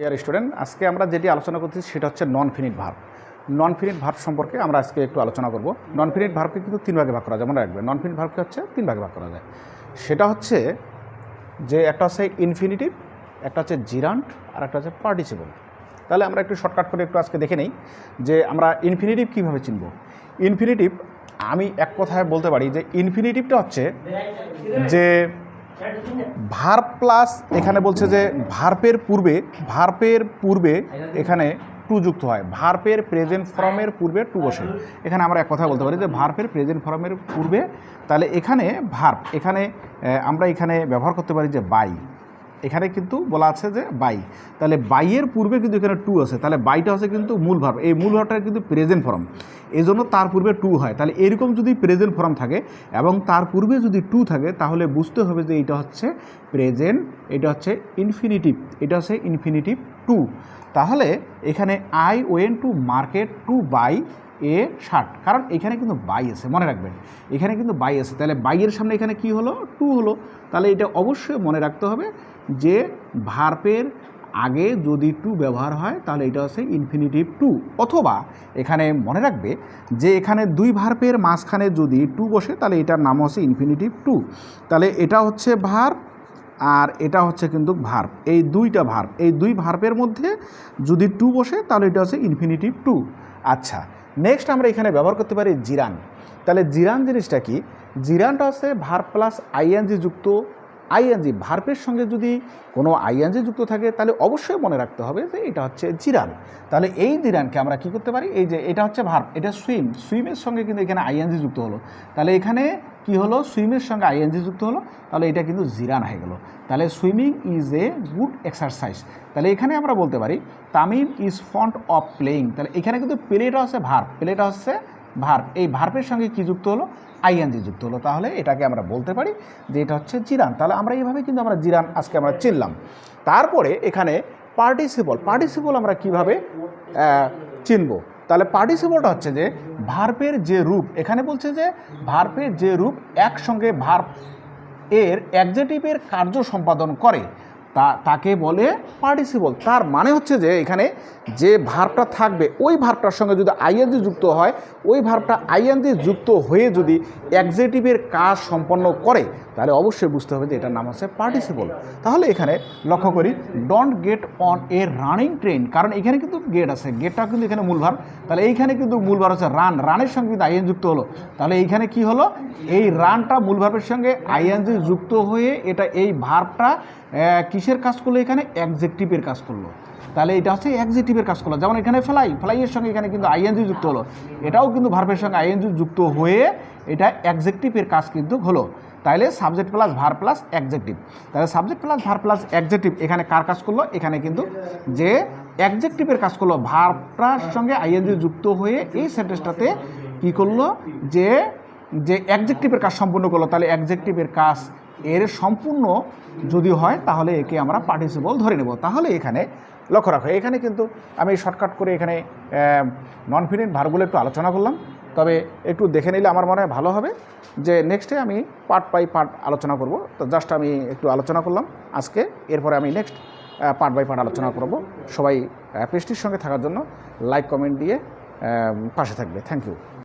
Dear student আজকে আমরা যেটি আলোচনা করছি সেটা হচ্ছে নন ফিনিট ভার্ব নন ফিনিট ভার্ব সম্পর্কে আমরা আজকে একটু আলোচনা করব। নন ফিনিট ভার্বকে কিন্তু তিন ভাগে ভাগ করা যায়, মনে রাখবে। নন ফিনিট ভার্বকে হচ্ছে তিন ভাগে ভাগ করা যায়। সেটা হচ্ছে যে একটা হচ্ছে ইনফিনিটিভ একটা হচ্ছে জিরান্ট আর একটা হচ্ছে পার্টিসিপল তাহলে আমরা একটু শর্টকাট করে একটু আজকে দেখে নেই যে আমরা ইনফিনিটিভ কীভাবে চিনব? ইনফিনিটিভ আমি এক কথায় বলতে পারি যে ইনফিনিটিভটা হচ্ছে যে ভার্ব প্লাস এখানে বলছে যে ভার্পের পূর্বে ভার্পের পূর্বে এখানে টু যুক্ত হয়। ভার্পের প্রেজেন্ট ফর্মের পূর্বে টু বসে। এখানে আমরা এক কথা বলতে পারি যে ভার্পের প্রেজেন্ট ফর্মের পূর্বে, তাহলে এখানে ভার্প এখানে আমরা এখানে ব্যবহার করতে পারি যে বাই এখানে কিন্তু বলা আছে যে বাই। তাহলে বাইয়ের পূর্বে কিন্তু এখানে টু আছে। তাহলে বাইটা হচ্ছে কিন্তু মূল ভার্ব এই মূল ভার্বটা কিন্তু প্রেজেন্ট ফর্ম এই জন্য তার পূর্বে টু হয়। তাহলে এরকম যদি প্রেজেন্ট ফর্ম থাকে এবং তার পূর্বে যদি টু থাকে, তাহলে বুঝতে হবে যে এটা হচ্ছে প্রেজেন্ট এটা হচ্ছে ইনফিনিটিভ এটা হচ্ছে ইনফিনিটিভ টু তাহলে এখানে I went to market to buy a shirt কারণ এখানে কিন্তু বাই আছে, মনে রাখবেন। এখানে কিন্তু বাই আছে। তাহলে বাইয়ের সামনে এখানে কি হলো? টু হলো। তাহলে এটা অবশ্যই মনে রাখতে হবে যে ভার্পের আগে যদি টু ব্যবহার হয়, তাহলে এটা হচ্ছে ইনফিনিটিভ টু অথবা এখানে মনে রাখবে যে এখানে দুই ভার্পের মাঝখানে যদি টু বসে, তাহলে এটার নাম হচ্ছে ইনফিনিটিভ টু তাহলে এটা হচ্ছে ভার্ব আর এটা হচ্ছে কিন্তু ভার্ব এই দুইটা ভার্ব এই দুই ভার্বের মধ্যে যদি টু বসে, তাহলে এটা হচ্ছে ইনফিনিটিভ টু আচ্ছা নেক্সট আমরা এখানে ব্যবহার করতে পারি জিরান। তাহলে জিরান জিনিসটা কি? জিরানটা হচ্ছে ভার্ব প্লাস আইএনজি যুক্ত আইএনজি ভার্বের সঙ্গে যদি কোনো আইএনজি যুক্ত থাকে, তাহলে অবশ্যই মনে রাখতে হবে যে এটা হচ্ছে জিরান। তাহলে এই জিরানকে আমরা কি করতে পারি? এই যে এটা হচ্ছে ভার্ব এটা সুইম। সুইমের সঙ্গে কিন্তু এখানে আইএনজি যুক্ত হলো। তাহলে এখানে কি হলো? সুইমের সঙ্গে আইএনজি যুক্ত হলো। তাহলে এটা কিন্তু জিরান হয়ে গেল। তাহলে swimming is a good exercise. তাহলে এখানে আমরা বলতে পারি, Tamim is fond of playing. তাহলে এখানে কিন্তু প্লেটা হচ্ছে ভার্ব প্লেটা হচ্ছে ভার্ব। এই ভার্বের সঙ্গে কি যুক্ত হলো? আইএনজি যুক্ত হলো। তাহলে এটাকে আমরা বলতে পারি যে এটা হচ্ছে জিরান। তাহলে আমরা এইভাবে কিন্তু আমরা জিরান আজকে আমরা চিনলাম। তারপরে এখানে পার্টিসিপল পার্টিসিপল আমরা কীভাবে চিনব? তাহলে পার্টিসিপলটা হচ্ছে যে ভার্বের যে রূপ। এখানে বলছে যে ভার্বের যে রূপ একসঙ্গে ভার্ব এর অ্যাডজেটিভের কার্য সম্পাদন করে। তা, তাকে বলে পার্টিসিপল তার মানে হচ্ছে যে এখানে যে ভার্বটা থাকবে, ওই ভার্বটার সঙ্গে যদি আইএনজি যুক্ত হয়, ওই ভার্বটা আইএনজি যুক্ত হয়ে যদি অ্যাডজেটিভের কাজ সম্পন্ন করে, তাহলে অবশ্যই বুঝতে হবে যে এটার নাম হচ্ছে পার্টিসিপল তাহলে এখানে লক্ষ্য করি don't get on a running train কারণ এখানে কিন্তু গেট আছে গেটটা কিন্তু এখানে মূল ভার তাহলে এইখানে কিন্তু মূল ভার হচ্ছে রান রানের সঙ্গে কিন্তু আইএন যুক্ত হলো। তাহলে এইখানে কি হলো? এই রানটা মূল ভার্বের সঙ্গে আইএনজি যুক্ত হয়ে এটা এই ভার্বটা কিসের কাজ করল এখানে? অ্যাকজেক্টিভের কাজ করল। তাহলে এটা হচ্ছে অ্যাকজেক্টিভের কাজ করল। যেমন এখানে ফ্লাই ফ্লাইয়ের সঙ্গে এখানে কিন্তু আইএনজি যুক্ত হলো। এটাও কিন্তু ভার্বের সঙ্গে আইএনজি যুক্ত হয়ে এটা অ্যাকজেক্টিভের কাজ কিন্তু হলো। তাহলে subject plus verb plus objective তাহলে subject plus verb plus objective এখানে কার কাজ করল? এখানে কিন্তু যে অ্যাকজেক্টিভের কাজ করল ভারটার সঙ্গে আইএনজি যুক্ত হয়ে এই সেন্টেন্সটাতে কী করল? যে যে অ্যাকজেক্টিভের কাজ সম্পূর্ণ করল। তাহলে অ্যাকজেক্টিভের কাজ এর সম্পূর্ণ যদি হয়, তাহলে একে আমরা পার্টিসিপল ধরে নেব। তাহলে এখানে লক্ষ্য রাখো, এখানে কিন্তু আমি শর্টকাট করে এখানে নন ফিনিট ভারগুলো একটু আলোচনা করলাম। তবে একটু দেখে নিলে আমার মনে হয় ভালো হবে যে নেক্সটে আমি পার্ট বাই পার্ট আলোচনা করব। তো জাস্ট আমি একটু আলোচনা করলাম আজকে, এরপরে আমি নেক্সট পার্ট বাই পার্ট আলোচনা করব। সবাই পেস্টির সঙ্গে থাকার জন্য লাইক কমেন্ট দিয়ে পাশে থাকবে। Thank you